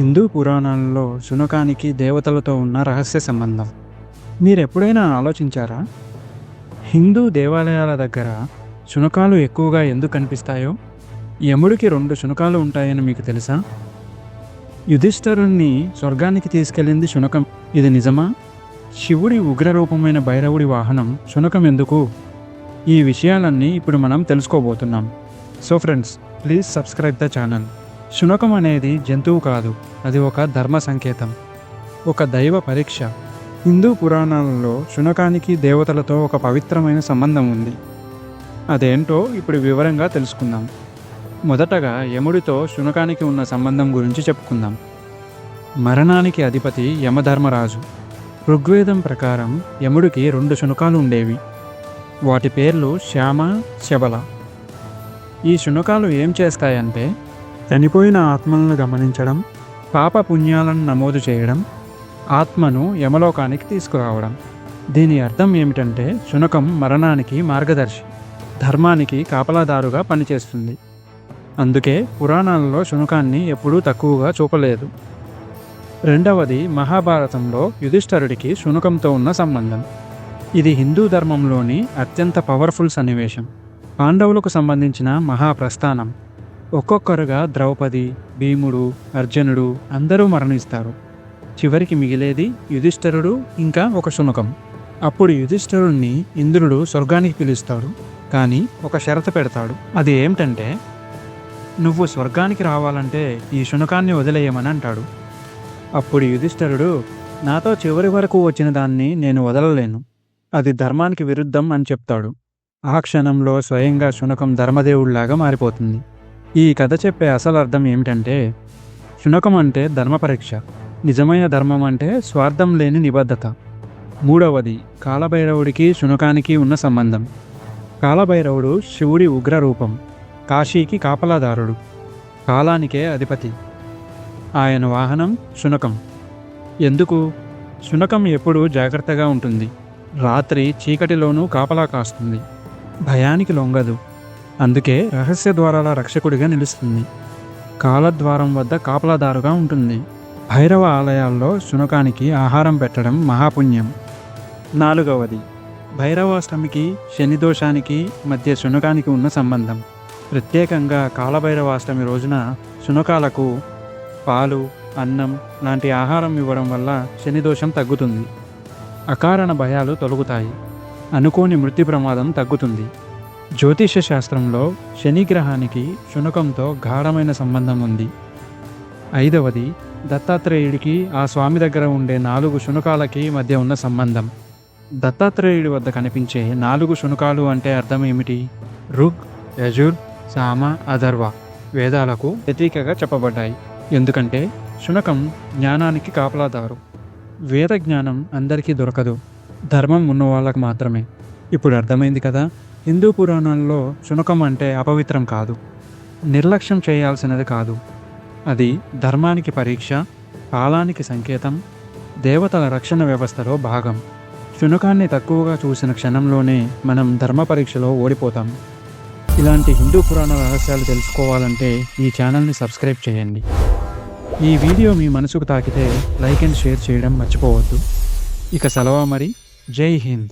హిందూ పురాణాలలో శునకానికి దేవతలతో ఉన్న రహస్య సంబంధం. మీరు ఎప్పుడైనా ఆలోచించారా? హిందూ దేవాలయాల దగ్గర శునకాలు ఎక్కువగా ఎందుకు కనిపిస్తాయో? యముడికి రెండు శునకాలు ఉంటాయని మీకు తెలుసా? యుధిష్ఠరుణ్ణి స్వర్గానికి తీసుకెళ్ళింది శునకం. ఇది నిజమా? శివుడి ఉగ్రరూపమైన భైరవుడి వాహనం శునకం ఎందుకు? ఈ విషయాలన్నీ ఇప్పుడు మనం తెలుసుకోబోతున్నాం. So friends please subscribe the channel. శునకం అనేది జంతువు కాదు అది ఒక ధర్మ సంకేతం. ఒక దైవ పరీక్ష. హిందూ పురాణాలలో శునకానికి దేవతలతో ఒక పవిత్రమైన సంబంధం ఉంది. అదేంటో ఇప్పుడు వివరంగా తెలుసుకుందాం. మొదటగా యముడితో శునకానికి ఉన్న సంబంధం గురించి చెప్పుకుందాం. మరణానికి అధిపతి యమధర్మరాజు. ఋగ్వేదం ప్రకారం యముడికి రెండు శునకాలు ఉండేవి. వాటి పేర్లు శ్యామ శబల. ఈ శునకాలు ఏం చేస్తాయంటే చనిపోయిన ఆత్మలను గమనించడం పాప పుణ్యాలను నమోదు చేయడం ఆత్మను యమలోకానికి తీసుకురావడం. దీని అర్థం ఏమిటంటే శునకం మరణానికి మార్గదర్శి ధర్మానికి కాపలాదారుగా పనిచేస్తుంది. అందుకే పురాణాలలో శునకాన్ని ఎప్పుడూ తక్కువగా చూపలేదు. రెండవది మహాభారతంలో యుధిష్ఠరుడికి శునకంతో ఉన్న సంబంధం. ఇది హిందూ ధర్మంలోని అత్యంత పవర్ఫుల్ సన్నివేశం. పాండవులకు సంబంధించిన మహాప్రస్థానం. ఒక్కొక్కరుగా ద్రౌపది భీముడు అర్జునుడు అందరూ మరణిస్తారు. చివరికి మిగిలేది యుధిష్ఠరుడు ఇంకా ఒక శునకం. అప్పుడు యుధిష్ఠరుణ్ణి ఇంద్రుడు స్వర్గానికి పిలుస్తాడు కానీ ఒక షరతు పెడతాడు. అది ఏమిటంటే నువ్వు స్వర్గానికి రావాలంటే ఈ శునకాన్ని వదిలేయమని అంటాడు. అప్పుడు యుధిష్ఠరుడు నాతో చివరి వరకు వచ్చిన దాన్ని నేను వదలలేను. అది ధర్మానికి విరుద్ధం అని చెప్తాడు. ఆ క్షణంలో స్వయంగా శునకం ధర్మదేవుడిలాగా మారిపోతుంది. ఈ కథ చెప్పే అసలు అర్థం ఏమిటంటే శునకం అంటే ధర్మ పరీక్ష నిజమైన ధర్మం అంటే స్వార్థం లేని నిబద్ధత. మూడవది కాలభైరవుడికి శునకానికి ఉన్న సంబంధం. కాలభైరవుడు శివుడి ఉగ్ర రూపం కాశీకి కాపలాదారుడు కాలానికే అధిపతి. ఆయన వాహనం శునకం. ఎందుకు? శునకం ఎప్పుడూ జాగ్రత్తగా ఉంటుంది. రాత్రి చీకటిలోనూ కాపలా కాస్తుంది. భయానికి లొంగదు. అందుకే రహస్య ద్వారాల రక్షకుడిగా నిలుస్తుంది. కాలద్వారం వద్ద కాపలాదారుగా ఉంటుంది. భైరవ ఆలయాల్లో శునకానికి ఆహారం పెట్టడం మహాపుణ్యం. నాలుగవది భైరవాష్టమికి శనిదోషానికి మధ్య శునకానికి ఉన్న సంబంధం. ప్రత్యేకంగా కాలభైరవాష్టమి రోజున శునకాలకు పాలు అన్నం లాంటి ఆహారం ఇవ్వడం వల్ల శనిదోషం తగ్గుతుంది. అకారణ భయాలు తొలగుతాయి. అనుకోని మృత్యు ప్రమాదం తగ్గుతుంది. జ్యోతిష శాస్త్రంలో శని గ్రహానికి శునకంతో గాఢమైన సంబంధం ఉంది. ఐదవది దత్తాత్రేయుడికి ఆ స్వామి దగ్గర ఉండే నాలుగు శునకాలకి మధ్య ఉన్న సంబంధం. దత్తాత్రేయుడి వద్ద కనిపించే నాలుగు శునకాలు అంటే అర్థం ఏమిటి? రుగ్ యజుర్ సామ అధర్వ వేదాలకు వ్యతిరేకగా చెప్పబడ్డాయి. ఎందుకంటే శునకం జ్ఞానానికి కాపలాదారు. వేద జ్ఞానం అందరికీ దొరకదు. ధర్మం ఉన్న వాళ్ళకు మాత్రమే. ఇప్పుడు అర్థమైంది కదా? హిందూ పురాణాల్లో శునకం అంటే అపవిత్రం కాదు. నిర్లక్ష్యం చేయాల్సినది కాదు. అది ధర్మానికి పరీక్ష కాలానికి సంకేతం దేవతల రక్షణ వ్యవస్థలో భాగం. శునకాన్ని తక్కువగా చూసిన క్షణంలోనే మనం ధర్మ పరీక్షలో ఓడిపోతాం. ఇలాంటి హిందూ పురాణ రహస్యాలు తెలుసుకోవాలంటే ఈ ఛానల్ని సబ్స్క్రైబ్ చేయండి. ఈ వీడియో మీ మనసుకు తాకితే లైక్ అండ్ షేర్ చేయడం మర్చిపోవద్దు. ఇక సెలవా మరి. జై హింద్.